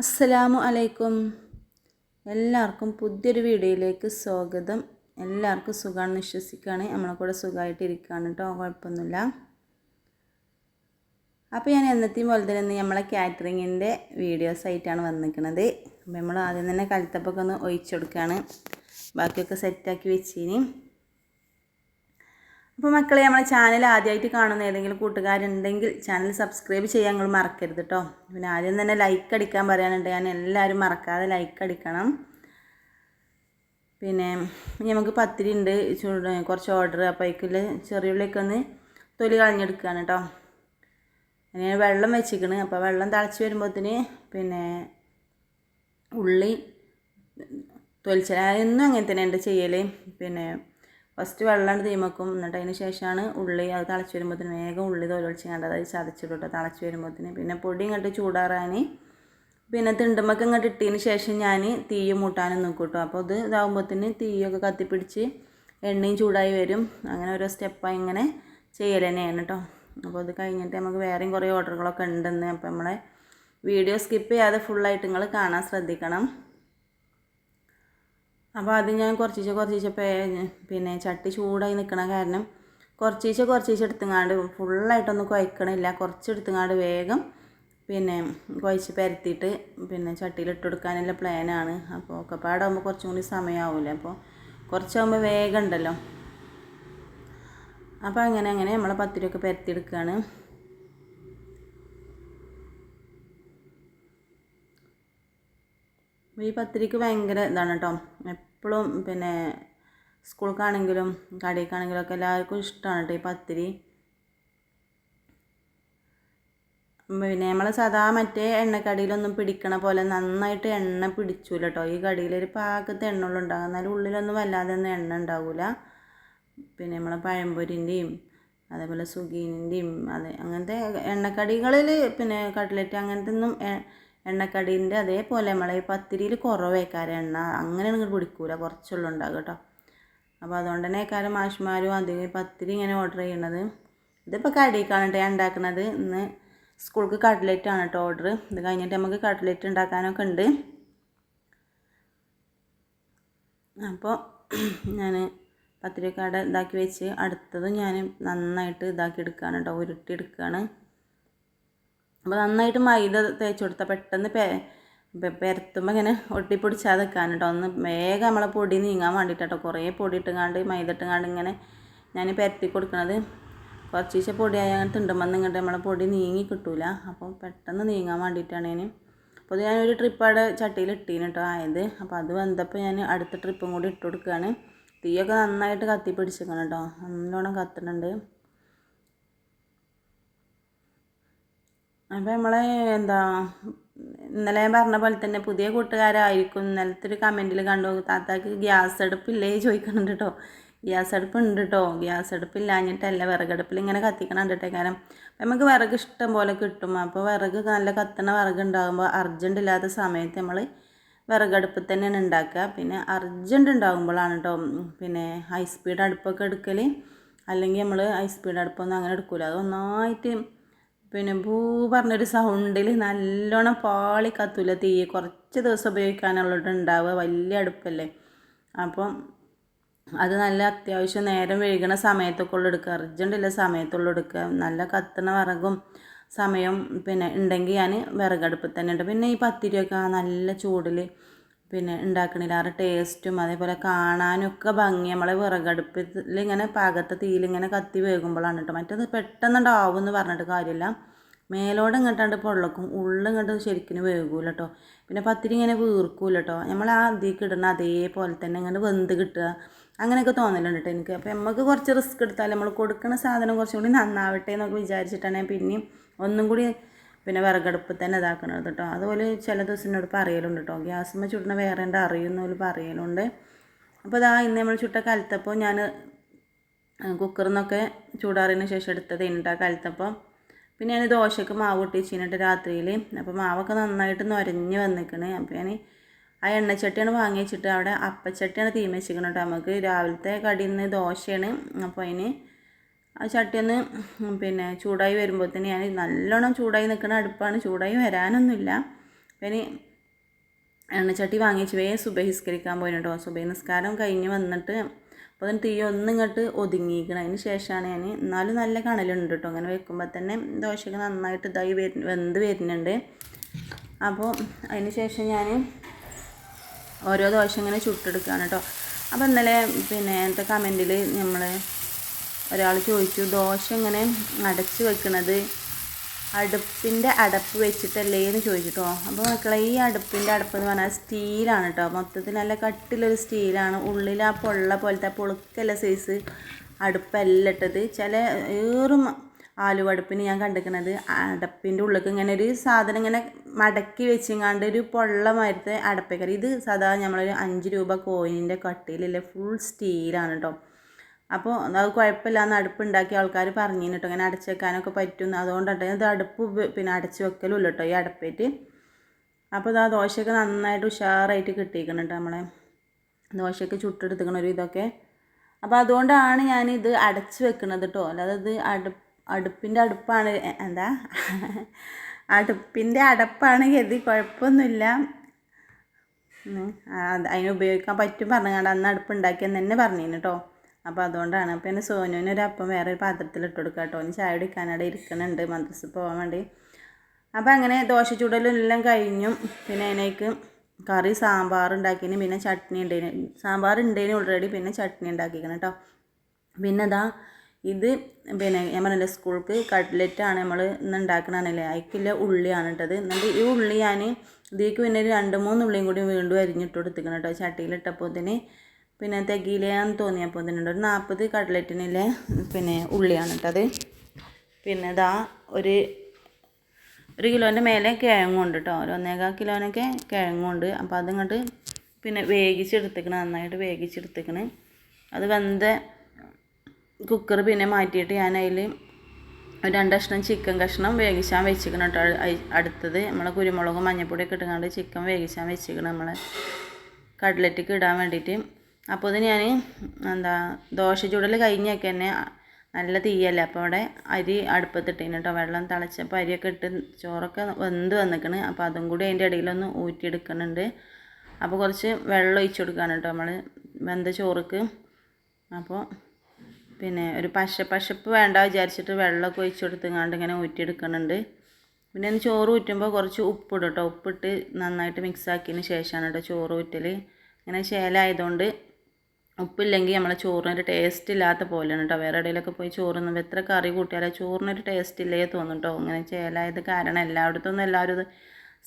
അസ്സലാമു അലൈക്കും. എല്ലാവർക്കും പുതിയൊരു വീഡിയോയിലേക്ക് സ്വാഗതം. എല്ലാവർക്കും സുഖമാണെന്ന് വിശ്വസിക്കുകയാണ്. നമ്മളെ കൂടെ സുഖമായിട്ട് ഇരിക്കുകയാണ് കേട്ടോ. കുഴപ്പമൊന്നുമില്ല. അപ്പോൾ ഞാൻ എന്നത്തെയും പോലെ തന്നെ നമ്മളെ കാറ്ററിങ്ങിന്റെ വീഡിയോസ് ആയിട്ടാണ് വന്നിരിക്കുന്നത്. അപ്പോൾ നമ്മൾ ആദ്യം തന്നെ കലത്തപ്പൊക്കെ ഒന്ന് ഒഴിച്ചു കൊടുക്കുകയാണ്. ബാക്കിയൊക്കെ സെറ്റാക്കി വെച്ചിനി. അപ്പോൾ മക്കളെ നമ്മളെ ചാനൽ ആദ്യമായിട്ട് കാണുന്ന ഏതെങ്കിലും കൂട്ടുകാരുണ്ടെങ്കിൽ ചാനൽ സബ്സ്ക്രൈബ് ചെയ്യാൻ നിങ്ങൾ മറക്കരുത് കേട്ടോ പിന്നെ ആദ്യം തന്നെ ലൈക്ക് അടിക്കാൻ പറയാനുണ്ട്. ഞാൻ എല്ലാവരും മറക്കാതെ ലൈക്ക് അടിക്കണം. പിന്നെ നമുക്ക് പത്തിരി ഉണ്ട്. ചൂട് കുറച്ച് ഓർഡർ അപ്പോൾ അതിൽ ചെറിയുള്ളിയൊക്കെ ഒന്ന് തൊലി കളഞ്ഞെടുക്കുകയാണ് കേട്ടോ ഞാൻ വെള്ളം വെച്ചിക്കണ് അപ്പോൾ വെള്ളം തിളച്ച് വരുമ്പോഴത്തേന് പിന്നെ ഉള്ളി തൊലിച്ച എന്നും അങ്ങനെ തന്നെ ഉണ്ട് ചെയ്യൽ പിന്നെ ഫസ്റ്റ് വെള്ളം തീമക്കും. എന്നിട്ട് അതിന് ശേഷമാണ് ഉള്ളി അത് തിളച്ച് വരുമ്പോഴത്തേന് വേഗം ഉള്ളി തോലൊഴിച്ച് കണ്ടത് അത് ചതച്ചിടും തിളച്ച് വരുമ്പോഴത്തേന് പിന്നെ പൊടി ഇങ്ങോട്ട് ചൂടാറാൻ പിന്നെ തിണ്ടുമ്പൊക്കെ ഇങ്ങോട്ട് ഇട്ടതിന് ശേഷം ഞാൻ തീ മൂട്ടാനും നോക്കും കേട്ടോ അപ്പോൾ ഇത് ഇതാകുമ്പോഴത്തേന് തീയൊക്കെ കത്തിപ്പിടിച്ച് എണ്ണയും ചൂടായി വരും. അങ്ങനെ ഓരോ സ്റ്റെപ്പായി ഇങ്ങനെ ചെയ്യൽ തന്നെയാണ് കേട്ടോ അപ്പോൾ ഇത് കഴിഞ്ഞിട്ട് നമുക്ക് വേറെയും കുറേ ഓർഡറുകളൊക്കെ ഉണ്ടെന്ന്. അപ്പോൾ നമ്മളെ വീഡിയോ സ്കിപ്പ് ചെയ്യാതെ ഫുള്ളായിട്ട് നിങ്ങൾ കാണാൻ ശ്രദ്ധിക്കണം. അപ്പോൾ അത് ഞാൻ കുറച്ചീശെ കുറച്ചീച്ച പിന്നെ ചട്ടി ചൂടായി നിൽക്കണ കാരണം കുറച്ചീശെ കുറച്ചീശെ എടുത്തുങ്ങാണ്ട് ഫുള്ളായിട്ടൊന്നും കുഴക്കണില്ല. കുറച്ച് എടുത്തുങ്ങാണ്ട് വേഗം പിന്നെ കുഴച്ച് പരത്തിയിട്ട് പിന്നെ ചട്ടിയിൽ ഇട്ട് കൊടുക്കാനുള്ള പ്ലാനാണ്. അപ്പോൾ ഒക്കെ പാടാകുമ്പോൾ കുറച്ചും കൂടി സമയമാവില്ല അപ്പോൾ കുറച്ചാകുമ്പോൾ വേഗം ഉണ്ടല്ലോ. അപ്പോൾ അങ്ങനെ അങ്ങനെ നമ്മളെ പത്തിരിയൊക്കെ പരത്തിയെടുക്കുകയാണ് ഈ പത്തിരിക്ക് ഭയങ്കര ഇതാണ് കേട്ടോ എപ്പോഴും പിന്നെ സ്കൂൾക്കാണെങ്കിലും കടയ്ക്കാണെങ്കിലും ഒക്കെ എല്ലാവർക്കും ഇഷ്ടമാണ് കേട്ടോ ഈ പത്തിരി. പിന്നെ നമ്മൾ സദാ മറ്റേ എണ്ണക്കടിയിലൊന്നും പിടിക്കണ പോലെ നന്നായിട്ട് എണ്ണ പിടിച്ചൂല കേട്ടോ ഈ കടിയിൽ ഒരു പാകത്തെ എണ്ണുള്ള ഉണ്ടാകും എന്നാലും ഉള്ളിലൊന്നും വല്ലാതെ ഒന്നും എണ്ണ ഉണ്ടാവില്ല പിന്നെ നമ്മളെ പഴംപൊരിന്റെയും അതേപോലെ സുഗീനിന്റെയും അതെ അങ്ങനത്തെ എണ്ണക്കടികളിൽ പിന്നെ കട്ട്ലറ്റ് അങ്ങനത്തെ ഒന്നും എണ്ണക്കടീന്റെ അതേപോലെ നമ്മളെ ഈ പത്തിരിയിൽ കുറവേക്കാരം എണ്ണ. അങ്ങനെ നിങ്ങൾ പിടിക്കൂല. കുറച്ചുള്ള ഉണ്ടാകും കേട്ടോ. അപ്പോൾ അതുകൊണ്ട് തന്നെ കാര്യം മാഷ്മാരും അധികം പത്തിരി ഇങ്ങനെ ഓർഡർ ചെയ്യണത്. ഇതിപ്പോൾ കടിക്കാണ് കേട്ടോ ഞാൻ ഉണ്ടാക്കുന്നത് ഇന്ന് സ്കൂൾക്ക് കട്ട്ലറ്റ് ആണ് കേട്ടോ ഓർഡർ ഇത് കഴിഞ്ഞിട്ട് നമുക്ക് കട്ട്ലറ്റ് ഉണ്ടാക്കാനൊക്കെ ഉണ്ട്. അപ്പോൾ ഞാൻ പത്തിരിക്കാട് ഇതാക്കി വെച്ച് അടുത്തത് ഞാൻ നന്നായിട്ട് ഇതാക്കി എടുക്കുകയാണ് കേട്ടോ. ഉരുട്ടി എടുക്കുകയാണ് അപ്പോൾ നന്നായിട്ട് മൈദ തേച്ച് കൊടുത്താൽ പെട്ടെന്ന് പെ പെരത്തുമ്പോൾ ഇങ്ങനെ ഒട്ടിപ്പിടിച്ചാൽ നിൽക്കാൻ കേട്ടോ ഒന്ന് വേഗം നമ്മളെ പൊടി നീങ്ങാൻ വേണ്ടിയിട്ടോ കുറേ പൊടി ഇട്ടുങ്ങാണ്ട് മൈദ ഇട്ടുങ്ങാണ്ട് ഇങ്ങനെ ഞാൻ പരത്തി കൊടുക്കണത്. കുറച്ചീശ പൊടിയായ അങ്ങനെ തിണ്ടുമ്പോൾ ഇങ്ങോട്ട് നമ്മളെ പൊടി നീങ്ങി കിട്ടൂല. അപ്പോൾ പെട്ടെന്ന് നീങ്ങാൻ വേണ്ടിയിട്ടാണ് ഞാൻ അപ്പോൾ ഞാനൊരു ട്രിപ്പ് അവിടെ ചട്ടിയിൽ ഇട്ടീന് കേട്ടോ ആയത്. അപ്പോൾ അത് വന്നപ്പോൾ ഞാൻ അടുത്ത ട്രിപ്പും കൂടി ഇട്ട് കൊടുക്കുകയാണ് തീയൊക്കെ നന്നായിട്ട് കത്തി പിടിച്ചിരിക്കണം കേട്ടോ നല്ലോണം കത്തുന്നുണ്ട് അപ്പോൾ നമ്മൾ എന്താ ഇന്നലെ പറഞ്ഞ പോലെ തന്നെ പുതിയ കൂട്ടുകാരായിരിക്കും. ഇന്നലത്തെ ഒരു കമന്റിൽ കണ്ടു താത്താക്ക് ഗ്യാസ് അടുപ്പില്ലേ? ചോദിക്കുന്നുണ്ട് കേട്ടോ ഗ്യാസ് അടുപ്പുണ്ട് കേട്ടോ ഗ്യാസ് അടുപ്പില്ലാഞ്ഞിട്ടല്ല വിറകടുപ്പിൽ ഇങ്ങനെ കത്തിക്കണം കണ്ടിട്ടേ കാരണം നമുക്ക് വിറക് ഇഷ്ടം പോലെ കിട്ടും. അപ്പോൾ വിറക് നല്ല കത്തണ വിറക് ഉണ്ടാകുമ്പോൾ അർജന്റ് ഇല്ലാത്ത സമയത്ത് നമ്മൾ വിറകടുപ്പിൽ തന്നെയാണ് ഉണ്ടാക്കുക. പിന്നെ അർജന്റ് ഉണ്ടാകുമ്പോഴാണ് കേട്ടോ പിന്നെ ഹൈ സ്പീഡ് അടുപ്പൊക്കെ എടുക്കൽ അല്ലെങ്കിൽ നമ്മൾ ഹൈ സ്പീഡ് അടുപ്പൊന്നും അങ്ങനെ എടുക്കില്ല അത് ഒന്നായിട്ട് പിന്നെ ഭൂ പറഞ്ഞൊരു സൗണ്ടിൽ നല്ലോണം പാളി കത്തൂല തീ. കുറച്ച് ദിവസം ഉപയോഗിക്കാനുള്ളത് ഉണ്ടാവുക വലിയ അടുപ്പല്ലേ. അപ്പം അത് നല്ല അത്യാവശ്യം നേരം വൈകണ സമയത്തൊക്കെ ഉള്ളു എടുക്കുക അർജന്റില്ല സമയത്തുള്ളു എടുക്കുക. നല്ല കത്തണ വിറകും സമയം പിന്നെ ഉണ്ടെങ്കിൽ ഞാൻ വിറകടുപ്പിൽ തന്നെ ഉണ്ട്. പിന്നെ ഈ പത്തിരിയൊക്കെ നല്ല ചൂടിൽ പിന്നെ ഉണ്ടാക്കണില്ല. ആ ടേസ്റ്റും അതേപോലെ കാണാനൊക്കെ ഭംഗി. നമ്മളെ വിറകടുപ്പിൽ ഇങ്ങനെ പാകത്തെ തീയിലിങ്ങനെ കത്തി വേകുമ്പോഴാണ് കേട്ടോ മറ്റേത് പെട്ടെന്നുണ്ടാവും എന്ന് പറഞ്ഞിട്ട് കാര്യമില്ല മേലോടെ ഇങ്ങോട്ടാണ്ട് പൊള്ളക്കും ഉള്ളിങ്ങോട്ട് ശരിക്കും വേകൂല കേട്ടോ പിന്നെ പത്തിരി ഇങ്ങനെ വീർക്കൂല കേട്ടോ നമ്മൾ ആ ഇടണ അതേപോലെ തന്നെ ഇങ്ങനെ വെന്ത് കിട്ടുക. അങ്ങനെയൊക്കെ തോന്നലുണ്ട് കേട്ടോ എനിക്ക്. അപ്പോൾ നമുക്ക് കുറച്ച് റിസ്ക് എടുത്താൽ നമ്മൾ കൊടുക്കുന്ന സാധനം കുറച്ചും കൂടി നന്നാവട്ടെ എന്നൊക്കെ വിചാരിച്ചിട്ടാണ് ഞാൻ പിന്നെയും ഒന്നും കൂടി പിന്നെ വിറകടുപ്പ് തന്നെ ഇതാക്കണത് കേട്ടോ. അതുപോലെ ചില ദിവസം എന്നോട് പറയലുണ്ട് കേട്ടോ. ഗ്യാസുമ്മ ചുടണ വേറെ എന്റെ അറിയുന്ന പോലെ പറയലുണ്ട്. അപ്പോൾ ഇതാ ഇന്ന് നമ്മൾ ചുട്ട കലത്തപ്പോൾ ഞാൻ കുക്കറിൽ നിന്നൊക്കെ ചൂടാറിന് ശേഷം എടുത്തത് ഉണ്ട് ആ കലത്തപ്പോൾ പിന്നെ ഞാൻ ദോശയ്ക്ക് മാവ് ഇട്ടിച്ചിട്ട് രാത്രിയിൽ. അപ്പോൾ മാവൊക്കെ നന്നായിട്ട് നൊരഞ്ഞ് വന്നിക്കണേ. അപ്പോൾ ഞാൻ ആ എണ്ണച്ചട്ടിയാണ് വാങ്ങി വെച്ചിട്ട് അവിടെ അപ്പച്ചട്ടിയാണ് തീമച്ചിക്കണം കേട്ടോ. നമുക്ക് രാവിലത്തെ കടിയിൽ നിന്ന് ദോശയാണ്. അപ്പോൾ അതിന് ആ ചട്ടിയൊന്ന് പിന്നെ ചൂടായി വരുമ്പോൾ തന്നെ ഞാൻ നല്ലോണം ചൂടായി നിൽക്കുന്ന അടുപ്പാണ്. ചൂടായി വരാനൊന്നുമില്ല. പിന്നെ എണ്ണച്ചട്ടി വാങ്ങിച്ച് വേഗം സുബഹിസ്കരിക്കാൻ പോയിന് കേട്ടോ. സുബഹി നിസ്കാരം കഴിഞ്ഞ് വന്നിട്ട് അപ്പോൾ അതിന് തീ ഒന്നും ഇങ്ങോട്ട് ഒതുങ്ങിയിരിക്കണം. അതിന് ശേഷമാണ് ഞാൻ എന്നാലും നല്ല കണലുണ്ട് കേട്ടോ. അങ്ങനെ വെക്കുമ്പോൾ തന്നെ ദോശയൊക്കെ നന്നായിട്ട് ഇതായി വരു വെന്ത് വരുന്നുണ്ട്. അപ്പോൾ അതിന് ശേഷം ഞാൻ ഓരോ ദോശ ഇങ്ങനെ ചുട്ടെടുക്കുകയാണ് കേട്ടോ. അപ്പോൾ ഇന്നലെ പിന്നെ എന്താ കമന്റിൽ നമ്മൾ ഒരാൾ ചോദിച്ചു ദോശ ഇങ്ങനെ അടച്ച് വെക്കണത്? അടുപ്പിന്റെ അടപ്പ് വെച്ചിട്ടല്ലേ? എന്ന് ചോദിച്ചിട്ടോ അപ്പോൾ മക്കളെ ഈ അടുപ്പിന്റെ അടപ്പ് എന്ന് പറഞ്ഞാൽ സ്റ്റീലാണ് കേട്ടോ മൊത്തത്തിൽ നല്ല കട്ടിലൊരു സ്റ്റീലാണ്. ഉള്ളിൽ ആ പൊള്ള പോലത്തെ പൊളുക്കല്ല സൈസ് അടുപ്പല്ല ഇട്ടത്. ചില ഏറും ആലുവടുപ്പിന് ഞാൻ കണ്ടിരിക്കുന്നത് അടപ്പിന്റെ ഉള്ളിലേക്ക് ഇങ്ങനെ ഒരു സാധനം ഇങ്ങനെ മടക്കി വെച്ചിങ്ങാണ്ട് ഒരു പൊള്ള മരത്തെ അടപ്പേക്കറി. ഇത് സാധാരണ നമ്മളൊരു അഞ്ച് രൂപ കോയിനിന്റെ കട്ടിലല്ലേ ഫുൾ സ്റ്റീലാണ് കേട്ടോ അപ്പോൾ അത് കുഴപ്പമില്ലാന്ന് അടുപ്പ് ഉണ്ടാക്കിയ ആൾക്കാർ പറഞ്ഞു കേട്ടോ. ഇങ്ങനെ അടച്ചു വെക്കാനൊക്കെ പറ്റും അതുകൊണ്ടാണ് ഇത് അടുപ്പ് പിന്നെ അടച്ചു വെക്കലുമില്ല കേട്ടോ ഈ അടുപ്പേറ്റ്. അപ്പോൾ ഇതാ ദോശയൊക്കെ നന്നായിട്ട് ഉഷാറായിട്ട് കിട്ടിയിരിക്കണം കേട്ടോ നമ്മളെ. ദോശയൊക്കെ ചുട്ടെടുത്തിക്കണ ഒരു ഇതൊക്കെ. അപ്പോൾ അതുകൊണ്ടാണ് ഞാൻ ഇത് അടച്ചു വെക്കുന്നത് കേട്ടോ. അല്ലാതെ ഇത് അടുപ്പ് അടുപ്പിന്റെ അടുപ്പാണ്. എന്താ? അടുപ്പിന്റെ അടപ്പാണ് കരുതി കുഴപ്പമൊന്നുമില്ല. അതിന് ഉപയോഗിക്കാൻ പറ്റും പറഞ്ഞാണ്ട് അന്ന് അടുപ്പ് ഉണ്ടാക്കിയെന്ന് തന്നെ പറഞ്ഞിരുന്നു കേട്ടോ. അപ്പോൾ അതുകൊണ്ടാണ്. അപ്പോൾ എന്റെ സോനുവിന് ഒരു അപ്പം വേറെ ഒരു പാത്രത്തിൽ ഇട്ട് കൊടുക്കുക കേട്ടോ ഇനി ചായ കുടിക്കാനവിടെ ഇരിക്കുന്നുണ്ട് മദ്രസ പോകാൻ വേണ്ടി. അപ്പോൾ അങ്ങനെ ദോശ ചൂടലും എല്ലാം കഴിഞ്ഞു. പിന്നെ അതിനേക്ക് കറി സാമ്പാർ ഉണ്ടാക്കിന്. പിന്നെ ചട്നി ഉണ്ടേന്. സാമ്പാർ ഉണ്ടേന് ഓൾറെഡി പിന്നെ ചട്നി ഉണ്ടാക്കിക്കണം കേട്ടോ പിന്നെ അതാ ഇത് പിന്നെ ഞാൻ പറഞ്ഞില്ല സ്കൂൾക്ക് കട്ട്ലറ്റാണ് നമ്മൾ ഇന്ന് ഉണ്ടാക്കണതല്ലേ അതിക്കില്ല ഉള്ളിയാണ് ഇട്ടത്. എന്നിട്ട് ഈ ഉള്ളി ഞാൻ ഇതിലേക്ക് പിന്നെ രണ്ട് മൂന്ന് ഉള്ളിയും കൂടി വീണ്ടും അരിഞ്ഞിട്ട് കൊടുത്തിക്കണം കേട്ടോ ചട്ടിയിലിട്ടപ്പോൾ തന്നെ പിന്നെ തികയില്ലാന്ന് തോന്നിയപ്പോൾ ഇതിനുണ്ട് ഒരു നാൽപ്പത് കട്ട്ലറ്റിനിലെ പിന്നെ ഉള്ളിയാണ് കേട്ടത് പിന്നെ ഇതാ ഒരു ഒരു കിലോന്റെ മേലെ കിഴങ്ങുണ്ട് കേട്ടോ. ഒരു ഒന്നേകാൽ കിലോനൊക്കെ കിഴങ്ങുണ്ട്. അപ്പോൾ അതിങ്ങോട്ട് പിന്നെ വേവിച്ചെടുത്തേക്കണ് നന്നായിട്ട് വേവിച്ചെടുത്തേക്കണ്. അത് വെന്ത കുക്കർ പിന്നെ മാറ്റിയിട്ട് ഞാൻ അതിൽ രണ്ട് കഷ്ണം ചിക്കൻ കഷ്ണം വേവിച്ചാൻ വെച്ചിരിക്കണം കേട്ടോ. അടുത്തത് നമ്മളെ കുരുമുളകും മഞ്ഞൾപ്പൊടിയൊക്കെ ഇട്ടുകൊണ്ട് ചിക്കൻ വേവിച്ചാൻ വെച്ചിരിക്കണം നമ്മളെ കട്ലറ്റിക്ക് ഇടാൻ വേണ്ടിയിട്ട്. അപ്പോൾ ഇത് ഞാൻ എന്താ ദോശ ചുടൽ കഴിഞ്ഞൊക്കെ തന്നെ നല്ല തീയല്ലേ അപ്പോൾ അവിടെ അരി അടുപ്പത്തിട്ടേന് കേട്ടോ വെള്ളം തിളച്ചപ്പോൾ അരിയൊക്കെ ഇട്ട് ചോറൊക്കെ വെന്ത് വന്നിക്കണ്. അപ്പോൾ അതും കൂടി അതിന്റെ ഇടയിലൊന്ന് ഊറ്റിയെടുക്കുന്നുണ്ട് അപ്പോൾ കുറച്ച് വെള്ളം ഒഴിച്ചു കൊടുക്കുകയാണ് കേട്ടോ നമ്മൾ വെന്ത ചോറുക്ക്. അപ്പോൾ പിന്നെ ഒരു പശ പശപ്പ് വേണ്ട വിചാരിച്ചിട്ട് വെള്ളമൊക്കെ ഒഴിച്ചു കൊടുത്തുങ്ങാണ്ട് ഇങ്ങനെ ഊറ്റിയെടുക്കുന്നുണ്ട് പിന്നെ ചോറ് ഊറ്റുമ്പോൾ കുറച്ച് ഉപ്പിടും കേട്ടോ ഉപ്പിട്ട് നന്നായിട്ട് മിക്സ് ആക്കിയതിന് ശേഷമാണ് കേട്ടോ ചോറ് ഊറ്റൽ ഇങ്ങനെ ശേലമായതുകൊണ്ട് ഉപ്പില്ലെങ്കിൽ നമ്മളെ ചോറിനൊരു ടേസ്റ്റ് ഇല്ലാത്ത പോലെയാണ് കേട്ടോ വേറെ ഇടയിലൊക്കെ പോയി ചോറുന്നത് എത്ര കറി കൂട്ടിയാലും ചോറിനൊരു ടേസ്റ്റ് ഇല്ലേ തോന്നും കേട്ടോ ഇങ്ങനെ ചേലായത് കാരണം എല്ലായിടത്തൊന്നും എല്ലാവരും ഇത്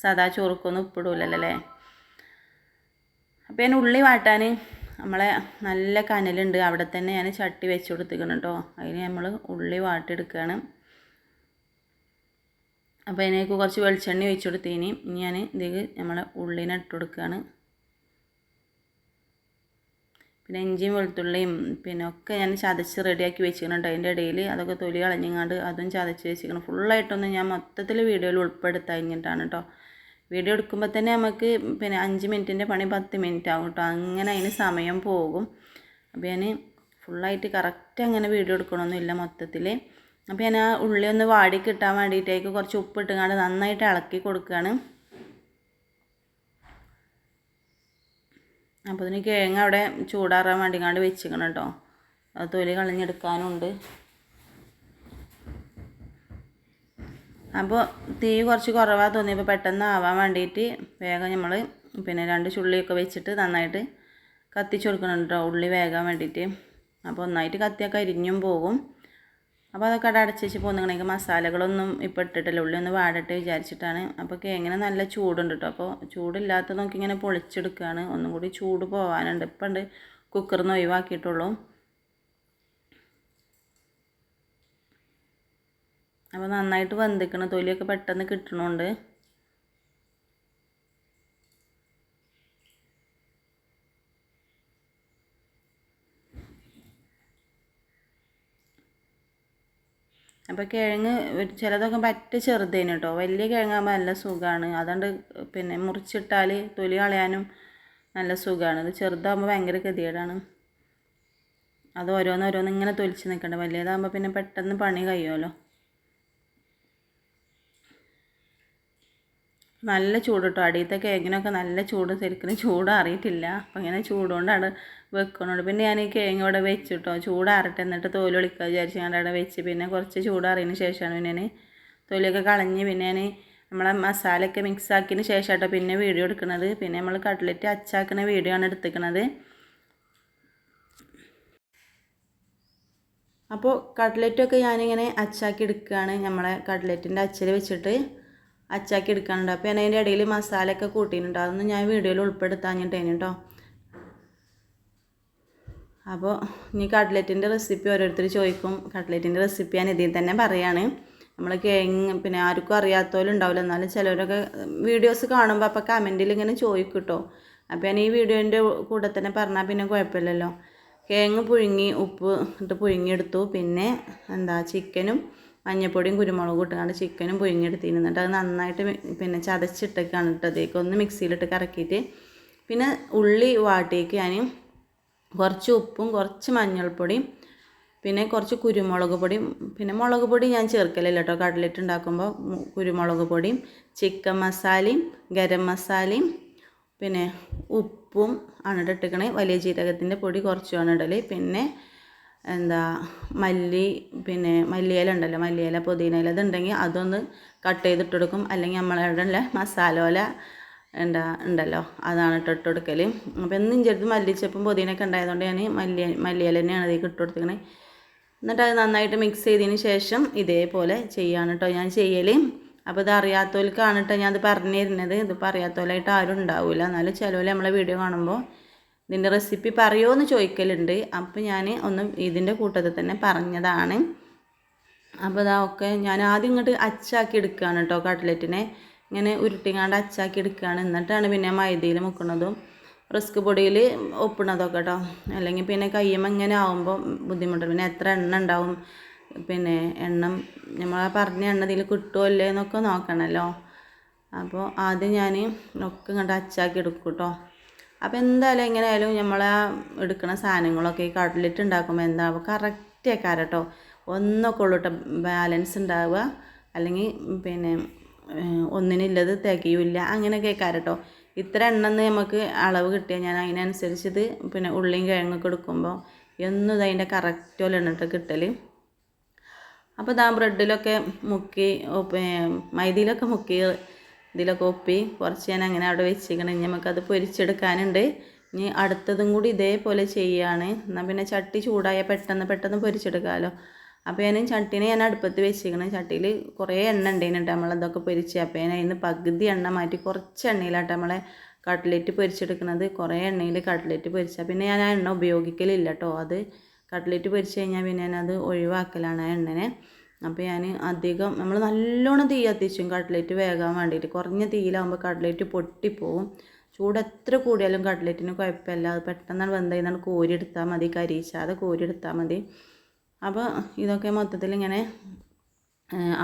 സാധാ ചോറുക്കൊന്നും ഉപ്പിടൂലല്ലോ അല്ലേ അപ്പോൾ ഞാൻ ഉള്ളി വാട്ടാൻ നമ്മളെ നല്ല കനലുണ്ട്. അവിടെ തന്നെ ഞാൻ ചട്ടി വെച്ച് കൊടുത്തിക്കണം കേട്ടോ അതിന് നമ്മൾ ഉള്ളി വാട്ടിയെടുക്കുകയാണ്. അപ്പോൾ അതിനേക്ക് കുറച്ച് വെളിച്ചെണ്ണ ഒഴിച്ചു കൊടുത്തതിന് ഇനി ഞാൻ ഇതിൽ നമ്മളെ ഉള്ളിനെ ഇട്ട് കൊടുക്കുകയാണ്. പിന്നെ ഇഞ്ചിയും വെളുത്തുള്ളിയും പിന്നെ ഒക്കെ ഞാൻ ചതച്ച് റെഡിയാക്കി വെച്ചിട്ടുണ്ട് അതിന്റെ ഇടയിൽ അതൊക്കെ തൊലി കളഞ്ഞങ്ങാണ്ട് അതും ചതച്ച് വെച്ചിരിക്കണം. ഫുള്ളായിട്ടൊന്നും ഞാൻ മൊത്തത്തിൽ വീഡിയോയിൽ ഉൾപ്പെടുത്താൻ കഴിഞ്ഞിട്ടാണ് കേട്ടോ വീഡിയോ എടുക്കുമ്പോൾ തന്നെ നമുക്ക് പിന്നെ അഞ്ച് മിനിറ്റിന്റെ പണി പത്ത് മിനിറ്റ് ആകും കേട്ടോ അങ്ങനെ അതിന് സമയം പോകും. അപ്പോൾ ഞാൻ ഫുള്ളായിട്ട് കറക്റ്റ് അങ്ങനെ വീഡിയോ എടുക്കണമൊന്നുമില്ല മൊത്തത്തിൽ അപ്പോൾ ഞാൻ ആ ഉള്ളി ഒന്ന് വാടി കിട്ടാൻ വേണ്ടിയിട്ടേക്ക് കുറച്ച് ഉപ്പ് ഇട്ടുകൊണ്ട് നന്നായിട്ട് ഇളക്കി കൊടുക്കുകയാണ് അപ്പോൾ ഇതിന് കിഴങ്ങ് അവിടെ ചൂടാറാൻ വേണ്ടിങ്ങാണ്ട് വെച്ചിക്കണം കേട്ടോ. അത് തൊലി കളഞ്ഞെടുക്കാനുണ്ട്. അപ്പോൾ തീ കുറച്ച് കുറവാണ് തോന്നിയപ്പോൾ പെട്ടെന്ന് ആവാൻ വേണ്ടിയിട്ട് വേഗം നമ്മൾ പിന്നെ രണ്ട് ചുള്ളിയൊക്കെ വെച്ചിട്ട് നന്നായിട്ട് കത്തിച്ച് കൊടുക്കണം കേട്ടോ ഉള്ളി വേകാൻ വേണ്ടിയിട്ട്. അപ്പോൾ ഒന്നായിട്ട് കത്തിയൊക്കെ അരിഞ്ഞും പോകും. അപ്പോൾ അതൊക്കെ അവിടെ അടച്ച് വെച്ച് പോകുന്നെങ്കിൽ മസാലകളൊന്നും ഇപ്പോൾ ഇട്ടിട്ടില്ല. ഉള്ളി ഒന്ന് വാടട്ടെ വിചാരിച്ചിട്ടാണ്. അപ്പോൾ കേങ്ങനെ നല്ല ചൂടുണ്ട് കേട്ടോ അപ്പോൾ ചൂടില്ലാത്ത നോക്കി ഇങ്ങനെ പൊളിച്ചെടുക്കുകയാണ് ഒന്നും കൂടി ചൂട് പോകാനുണ്ട് ഇപ്പം ഉണ്ട് കുക്കറിൽ നിന്ന് ഒഴിവാക്കിയിട്ടുള്ളൂ. അപ്പോൾ നന്നായിട്ട് വെന്തിക്കണം. തൊലിയൊക്കെ പെട്ടെന്ന് കിട്ടണുണ്ട്. അപ്പോൾ കിഴങ്ങ് ചിലതൊക്കെ പറ്റ ചെറുതേന് കേട്ടോ വലിയ കിഴങ്ങാകുമ്പോൾ നല്ല സുഖമാണ് അതുകൊണ്ട് പിന്നെ മുറിച്ചിട്ടാൽ തൊലി കളയാനും നല്ല സുഖമാണ് ഇത് ചെറുതാകുമ്പോൾ ഭയങ്കര ഗതികേടാണ്. അത് ഓരോന്ന് ഓരോന്ന് ഇങ്ങനെ തൊലിച്ച് നിൽക്കണ്ട വലിയതാകുമ്പോൾ പിന്നെ പെട്ടെന്ന് പണി കഴിയുമല്ലോ നല്ല ചൂട് കേട്ടോ അടിയത്തെ കേക്കിനൊക്കെ നല്ല ചൂട്. ശരിക്കും ചൂട് അറിയിട്ടില്ല അപ്പം ഇങ്ങനെ ചൂടുകൊണ്ടാണ് വെക്കണുള്ളൂ പിന്നെ ഞാൻ ഈ കേങ്ങ ഇവിടെ വെച്ചിട്ടോ. ചൂടാറട്ടെ എന്നിട്ട് തോൽ വിളിക്കുക വിചാരിച്ച് ഞാൻ അവിടെ വെച്ച്. പിന്നെ കുറച്ച് ചൂടാറിയതിന് ശേഷമാണ് പിന്നെ ഞാൻ തൊലിയൊക്കെ കളഞ്ഞ് പിന്നെ ഞാൻ നമ്മളെ മസാലയൊക്കെ മിക്സ് ആക്കിയതിന് ശേഷം കേട്ടോ പിന്നെ വീഡിയോ എടുക്കുന്നത് പിന്നെ നമ്മൾ കട്ട്ലറ്റ് അച്ചാക്കുന്ന വീഡിയോ ആണ് എടുത്തിരിക്കുന്നത് അപ്പോൾ കട്ട്ലറ്റൊക്കെ ഞാനിങ്ങനെ അച്ചാക്കി എടുക്കുകയാണ് നമ്മളെ കട്ട്ലറ്റിന്റെ അച്ചിൽ വെച്ചിട്ട്. അച്ചാക്കി എടുക്കാനുണ്ട് അപ്പോൾ ഞാൻ അതിന്റെ ഇടയിൽ മസാലയൊക്കെ കൂട്ടിയിട്ടുണ്ട്. അതൊന്നും ഞാൻ വീഡിയോയിൽ ഉൾപ്പെടുത്താഞ്ഞിട്ടേനു കേട്ടോ അപ്പോൾ ഇനി കട്ട്ലറ്റിന്റെ റെസിപ്പി ഓരോരുത്തർ ചോദിക്കും. കട്ട്ലറ്റിന്റെ റെസിപ്പി ഞാൻ ഇതിൽ തന്നെ പറയാണ്. നമ്മൾ കേങ്ങ് പിന്നെ ആർക്കും അറിയാത്തവരും ഉണ്ടാവില്ല എന്നാലും ചിലരൊക്കെ വീഡിയോസ് കാണുമ്പോൾ അപ്പോൾ കമന്റിൽ ഇങ്ങനെ ചോദിക്കും കേട്ടോ അപ്പോൾ ഞാൻ ഈ വീഡിയോന്റെ കൂടെ തന്നെ പറഞ്ഞാൽ പിന്നെ കുഴപ്പമില്ലല്ലോ. കേങ്ങ് പുഴുങ്ങി ഉപ്പ് ഇട്ട് പുഴുങ്ങിയെടുത്തു. പിന്നെ എന്താ ചിക്കനും മഞ്ഞപ്പൊടിയും കുരുമുളകും ഇട്ടുകൊണ്ട് ചിക്കനും പുഴുങ്ങിയെടുത്തിരുന്നു. എന്നിട്ട് അത് നന്നായിട്ട് പിന്നെ ചതച്ചിട്ടൊക്കെയാണ് ഇട്ടതേക്ക് ഒന്ന് മിക്സിയിലിട്ട് കറക്കിയിട്ട് പിന്നെ ഉള്ളി വാട്ടിയേക്ക് ഞാൻ കുറച്ച് ഉപ്പും കുറച്ച് മഞ്ഞൾപ്പൊടിയും പിന്നെ കുറച്ച് കുരുമുളക് പൊടിയും പിന്നെ മുളക് പൊടി ഞാൻ ചേർക്കലില്ല കേട്ടോ. കട്ലറ്റ് ഉണ്ടാക്കുമ്പോൾ കുരുമുളക് പൊടിയും ചിക്കൻ മസാലയും ഗരം മസാലയും പിന്നെ ഉപ്പും ആണ് ഇട്ടിക്കണേ വലിയ ജീരകത്തിന്റെ പൊടി കുറച്ചുമാണ് ഇടൽ പിന്നെ എന്താ മല്ലി പിന്നെ മല്ലിയില ഉണ്ടല്ലോ മല്ലിയില പുതിന ഇല ഇതുണ്ടെങ്കിൽ അതൊന്ന് കട്ട് ചെയ്തിട്ട് കൊടുക്കും. അല്ലെങ്കിൽ നമ്മളവിടെ ഉള്ള മസാലോല എന്താ ഉണ്ടല്ലോ അതാണ് ഇട്ടിട്ട് കൊടുക്കൽ അപ്പോൾ എന്നും ചെറുത് മല്ലിച്ചപ്പും പുതിനൊക്കെ ഉണ്ടായതുകൊണ്ട് ഞാൻ മല്ലി മല്ലിയില തന്നെയാണ് ഇതിലേക്ക് ഇട്ട് കൊടുത്തിരിക്കണത് എന്നിട്ട് അത് നന്നായിട്ട് മിക്സ് ചെയ്തതിന് ശേഷം ഇതേപോലെ ചെയ്യാണ് കേട്ടോ ഞാൻ ചെയ്യൽ അപ്പോൾ ഇത് അറിയാത്തവർക്കാണ് കേട്ടോ ഞാൻ അത് പറഞ്ഞു തരുന്നത്. ഇതിപ്പോൾ അറിയാത്തവരായിട്ട് ആരും ഉണ്ടാവില്ല എന്നാലും ചിലവർ നമ്മളെ വീഡിയോ കാണുമ്പോൾ ഇതിന്റെ റെസിപ്പി പറയുമോ എന്ന് ചോദിക്കലുണ്ട്. അപ്പോൾ ഞാൻ ഒന്ന് ഇതിന്റെ കൂട്ടത്തിൽ തന്നെ പറഞ്ഞതാണ്. അപ്പോൾ ഇതാ ഒക്കെ ഞാൻ ആദ്യം ഇങ്ങോട്ട് അച്ചാക്കി എടുക്കുകയാണ് കേട്ടോ കട്ട്ലറ്റിനെ. ഇങ്ങനെ ഉരുട്ടിങ്ങാണ്ട് അച്ചാക്കി എടുക്കുകയാണ് എന്നിട്ടാണ് പിന്നെ മൈദയിൽ മുക്കുന്നതും റിസ്ക് പൊടിയിൽ ഒപ്പണതൊക്കെ കേട്ടോ അല്ലെങ്കിൽ പിന്നെ കയ്യമ്മ ഇങ്ങനെ ആകുമ്പോൾ ബുദ്ധിമുട്ടും. പിന്നെ എത്ര എണ്ണ ഉണ്ടാവും? പിന്നെ എണ്ണം നമ്മൾ പറഞ്ഞ എണ്ണ ഇതിൽ കിട്ടുമോ അല്ലേ എന്നൊക്കെ നോക്കണമല്ലോ അപ്പോൾ ആദ്യം ഞാൻ ഒക്കെ ഇങ്ങോട്ട് അച്ചാക്കി എടുക്കും കേട്ടോ അപ്പോൾ എന്തായാലും എങ്ങനെയായാലും നമ്മൾ എടുക്കുന്ന സാധനങ്ങളൊക്കെ ഈ കട്ട്ലറ്റ് ഉണ്ടാക്കുമ്പോൾ എന്താ കറക്റ്റ് ആക്കാറ് കേട്ടോ ഒന്നൊക്കെ ഉള്ളൂ കേട്ടോ ബാലൻസ് ഉണ്ടാവുക. അല്ലെങ്കിൽ പിന്നെ ഒന്നിനുള്ളത് തികയില്ല. അങ്ങനെയൊക്കെ കേട്ടോ ഇത്ര എണ്ണന്ന് നമുക്ക് അളവ് കിട്ടിയാൽ ഞാൻ അതിനനുസരിച്ച് ഇത് പിന്നെ ഉള്ളിയും കിഴങ്ങൊക്കെ എടുക്കുമ്പോൾ എന്നും ഇത് അതിന്റെ കറക്റ്റ് പോലെ എണ്ണിട്ട് കിട്ടൽ അപ്പോൾ ഇതാ ബ്രെഡിലൊക്കെ മുക്കി മൈദയിലൊക്കെ മുക്കി ഇതിലൊക്കെ ഒപ്പി കുറച്ച് ഞാൻ അങ്ങനെ അവിടെ വെച്ചിരിക്കണം. ഇനി നമുക്കത് പൊരിച്ചെടുക്കാനുണ്ട്. ഇനി അടുത്തതും കൂടി ഇതേപോലെ ചെയ്യുകയാണ് എന്നാൽ പിന്നെ ചട്ടി ചൂടായാൽ പെട്ടെന്ന് പെട്ടെന്ന് പൊരിച്ചെടുക്കാമല്ലോ അപ്പോൾ ഞാൻ ചട്ടീനെ ഞാൻ അടുപ്പത്ത് വെച്ചിരിക്കണം. ചട്ടിയിൽ കുറേ എണ്ണ ഉണ്ടായിരുന്നു നമ്മളതൊക്കെ പൊരിച്ച്. അപ്പോൾ ഞാൻ അതിന് പകുതി എണ്ണ മാറ്റി കുറച്ച് എണ്ണയിലാട്ടോ നമ്മളെ കട്ട്ലറ്റ് പൊരിച്ചെടുക്കുന്നത് കുറേ എണ്ണയിൽ കട്ട്ലറ്റ് പൊരിച്ചാൽ പിന്നെ ഞാൻ ആ എണ്ണ ഉപയോഗിക്കലില്ല കേട്ടോ അത് കട്ട്ലറ്റ് പൊരിച്ച് കഴിഞ്ഞാൽ പിന്നെ ഞാനത് ഒഴിവാക്കലാണ് ആ എണ്ണനെ. അപ്പോൾ ഞാൻ അധികം നമ്മൾ നല്ലോണം തീ കത്തിച്ചും കട്ട്ലേറ്റ് വേകാൻ വേണ്ടിയിട്ട് കുറഞ്ഞ തീയിലാകുമ്പോൾ കട്ട്ലേറ്റ് പൊട്ടിപ്പോവും. ചൂട് എത്ര കൂടിയാലും കട്ട്ലേറ്റിന് കുഴപ്പമില്ല. അത് പെട്ടെന്നാണ് വെന്തയിന്നാണ് കോരി എടുത്താൽ മതി കരിയിച്ചാതെ കോരി എടുത്താൽ മതി. അപ്പോൾ ഇതൊക്കെ മൊത്തത്തിൽ ഇങ്ങനെ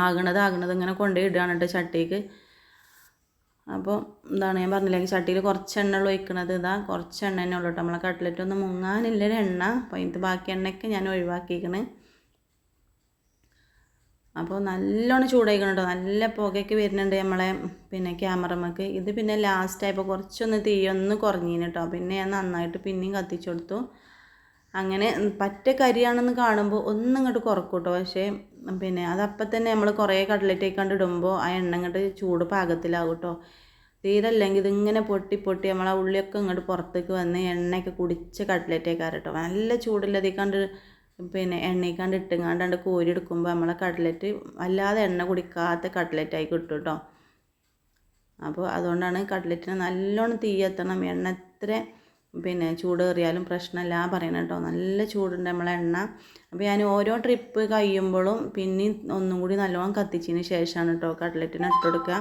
ആകണത് ആകണത് ഇങ്ങനെ കൊണ്ടുപോയി ഇടുകയാണ് കേട്ടോ ചട്ടിക്ക്. അപ്പോൾ എന്താണ് ഞാൻ പറഞ്ഞില്ലെങ്കിൽ ചട്ടിയിൽ കുറച്ച് എണ്ണ ഒഴിക്കണത്. ഇതാ കുറച്ച് എണ്ണ തന്നെ ഉള്ളൂ കേട്ടോ. നമ്മളെ കട്ട്ലറ്റ് ഒന്നും മുങ്ങാനില്ല എണ്ണ. അപ്പോൾ ഇത് ബാക്കി എണ്ണയൊക്കെ ഞാൻ ഒഴിവാക്കിയിരിക്കണ്. അപ്പോൾ നല്ലോണം ചൂടായിക്കണം കേട്ടോ നല്ല പുകയൊക്കെ വരുന്നുണ്ട് നമ്മളെ പിന്നെ ക്യാമറമ്മക്ക്. ഇത് പിന്നെ ലാസ്റ്റായപ്പോൾ കുറച്ചൊന്ന് തീയൊന്ന് കുറഞ്ഞിന് കേട്ടോ പിന്നെ ഞാൻ നന്നായിട്ട് പിന്നെയും കത്തിച്ചു കൊടുത്തു. അങ്ങനെ പറ്റ കരിയാണെന്ന് കാണുമ്പോൾ ഒന്നും ഇങ്ങോട്ട് കുറക്കും കേട്ടോ പക്ഷേ പിന്നെ അതപ്പം തന്നെ നമ്മൾ കുറേ കട്ലറ്റൊക്കെ കണ്ട് ഇടുമ്പോൾ ആ എണ്ണ ഇങ്ങോട്ട് ചൂട് പാകത്തിലാകും കേട്ടോ തീരെ അല്ലെങ്കിൽ ഇതിങ്ങനെ പൊട്ടി പൊട്ടി നമ്മളെ ഉള്ളിയൊക്കെ ഇങ്ങോട്ട് പുറത്തേക്ക് വന്ന് എണ്ണയൊക്കെ കുടിച്ച കേട്ടോ നല്ല ചൂടില്ലതീ കണ്ട് പിന്നെ എണ്ണയ്ക്കാണ്ട് ഇട്ടുങ്ങാണ്ടാണ്ട് ഇട്ടുങ്ങാണ്ട് കോരി എടുക്കുമ്പോൾ നമ്മളെ കട്ലറ്റ് അല്ലാതെ എണ്ണ കുടിക്കാത്ത കട്ലറ്റായി കിട്ടും കേട്ടോ അപ്പോൾ അതുകൊണ്ടാണ് കട്ലറ്റിന് നല്ലോണം തീ എത്തണം. എണ്ണ എത്ര പിന്നെ ചൂടേറിയാലും പ്രശ്നമില്ല പറയണം കേട്ടോ നല്ല ചൂടുണ്ട് നമ്മളെ എണ്ണ. അപ്പോൾ ഞാൻ ഓരോ ട്രിപ്പ് കഴിയുമ്പോഴും പിന്നെയും ഒന്നും കൂടി നല്ലോണം കത്തിച്ചതിന് ശേഷമാണ് കേട്ടോ കട്ട്ലറ്റിന് ഇട്ട് കൊടുക്കുക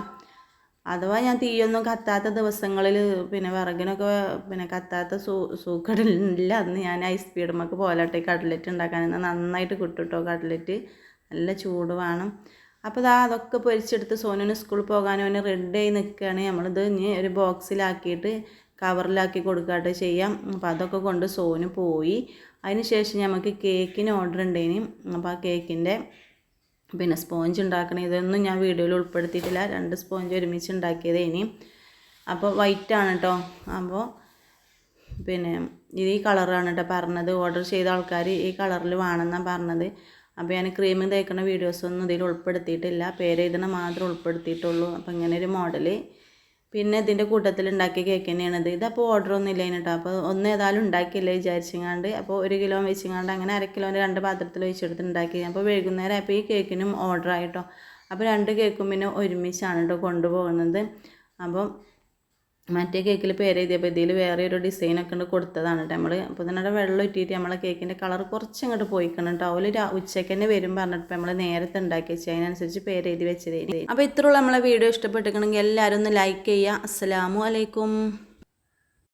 അഥവാ ഞാൻ തീയൊന്നും കത്താത്ത ദിവസങ്ങളിൽ പിന്നെ വിറകിനൊക്കെ പിന്നെ കത്താത്ത സൂ സൂക്കടില്ല അന്ന് ഞാൻ ഐസ് സ്പീഡുമൊക്കെ പോലാട്ടെ കട്ട്ലറ്റ് ഉണ്ടാക്കാൻ. നന്നായിട്ട് കിട്ടും കേട്ടോ കട്ട്ലറ്റ് നല്ല ചൂട് വേണം. അപ്പോൾ ഇതാ അതൊക്കെ പൊരിച്ചെടുത്ത് സോനുവിന് സ്കൂളിൽ പോകാനും അവന് റെഡി ആയി നിൽക്കുകയാണ് നമ്മളിത് ഇനി ഒരു ബോക്സിലാക്കിയിട്ട് കവറിലാക്കി കൊടുക്കാട്ട് ചെയ്യാം. അപ്പോൾ അതൊക്കെ കൊണ്ട് സോനു പോയി. അതിന് ശേഷം നമുക്ക് കേക്കിന് ഓർഡർ ഉണ്ടേനും അപ്പോൾ ആ കേക്കിന്റെ പിന്നെ സ്പോഞ്ച് ഉണ്ടാക്കണ ഇതൊന്നും ഞാൻ വീഡിയോയിൽ ഉൾപ്പെടുത്തിയിട്ടില്ല. രണ്ട് സ്പോഞ്ച് ഒരുമിച്ച് ഉണ്ടാക്കിയത് ഇനി. അപ്പോൾ വൈറ്റ് ആണ് കേട്ടോ അപ്പോൾ പിന്നെ ഇത് ഈ കളറാണ് കേട്ടോ പറഞ്ഞത്. ഓർഡർ ചെയ്ത ആൾക്കാർ ഈ കളറിൽ വേണമെന്നാണ് പറഞ്ഞത്. അപ്പോൾ ഞാൻ ക്രീം തേക്കുന്ന വീഡിയോസൊന്നും ഇതിൽ ഉൾപ്പെടുത്തിയിട്ടില്ല. പേരെഴുതണ മാത്രം ഉൾപ്പെടുത്തിയിട്ടുള്ളൂ. അപ്പോൾ ഇങ്ങനെ ഒരു മോഡൽ പിന്നെ ഇതിന്റെ കൂട്ടത്തിൽ ഉണ്ടാക്കിയ കേക്ക് തന്നെയാണിത് ഇതപ്പോൾ ഓർഡർ ഒന്നും ഇല്ല കേട്ടോ അപ്പോൾ ഒന്ന് ഏതായാലും ഉണ്ടാക്കിയില്ല വിചാരിച്ചങ്ങാണ്ട്. അപ്പോൾ ഒരു കിലോ വെച്ചിങ്ങാണ്ട് അങ്ങനെ അര കിലോന്റെ രണ്ട് പാത്രത്തിൽ വെച്ചെടുത്ത് ഉണ്ടാക്കി. അപ്പോൾ വൈകുന്നേരം അപ്പോൾ ഈ കേക്കിനും ഓർഡർ ആയിട്ടോ. അപ്പോൾ രണ്ട് കേക്കും പിന്നെ ഒരുമിച്ചാണ് കേട്ടോ കൊണ്ടുപോകുന്നത്. അപ്പം മറ്റേ കേക്കിൽ പേര് എഴുതിയപ്പോൾ ഇതിൽ വേറെ ഒരു ഡിസൈനൊക്കെ ഉണ്ട് കൊടുത്തതാണ് കേട്ടോ നമ്മൾ അപ്പോൾ തന്നെ വെള്ളം ഇട്ടിട്ട് നമ്മളെ കേക്കിന്റെ കളർ കുറച്ച് അങ്ങോട്ട് പോയിക്കണം കേട്ടോ അവൽ ഉച്ചയ്ക്ക് തന്നെ വരും പറഞ്ഞിട്ട് നമ്മൾ നേരത്തെ ഉണ്ടാക്കി വെച്ചു. അതിനനുസരിച്ച് പേര് എഴുതി വെച്ചത് അപ്പോൾ ഇത്രയുള്ള നമ്മളെ വീഡിയോ ഇഷ്ടപ്പെട്ടിട്ടുണ്ടെങ്കിൽ എല്ലാവരും ഒന്ന് ലൈക്ക് ചെയ്യുക അസ്സലാമു അലൈക്കും.